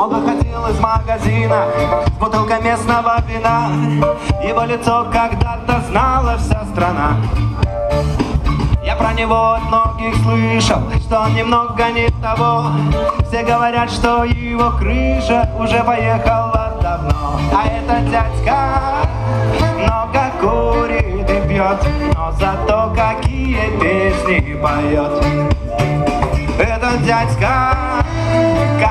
Он выходил из магазина с бутылкой местного вина. Его лицо когда-то знала вся страна. Я про него от многих слышал, что он немного не того. Все говорят, что его крыша уже поехала давно. А этот дядька много курит и пьет, но зато какие песни поет. Этот дядька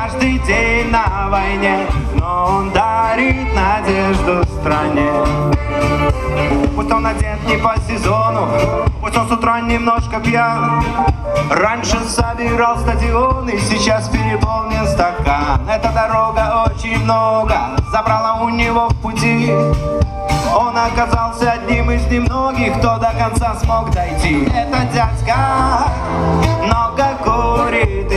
каждый день на войне, но он дарит надежду стране. Пусть он одет не по сезону, пусть он с утра немножко пьян. Раньше собирал стадион и сейчас переполнен стакан. Эта дорога очень много забрала у него в пути. Он оказался одним из немногих, кто до конца смог дойти. Это дядька много курит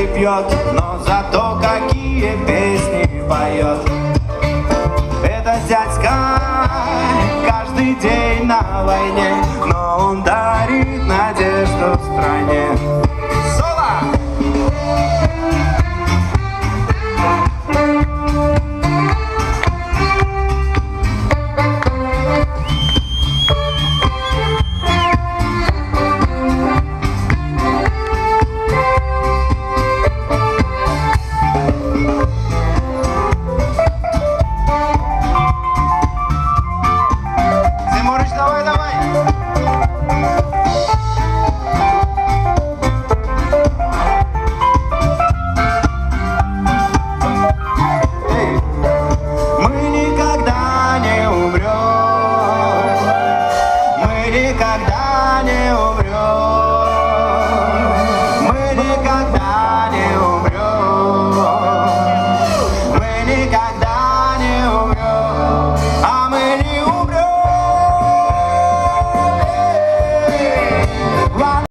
пьет, но зато какие песни поет. Это дядька каждый день на войне, но он дарит надежду стране.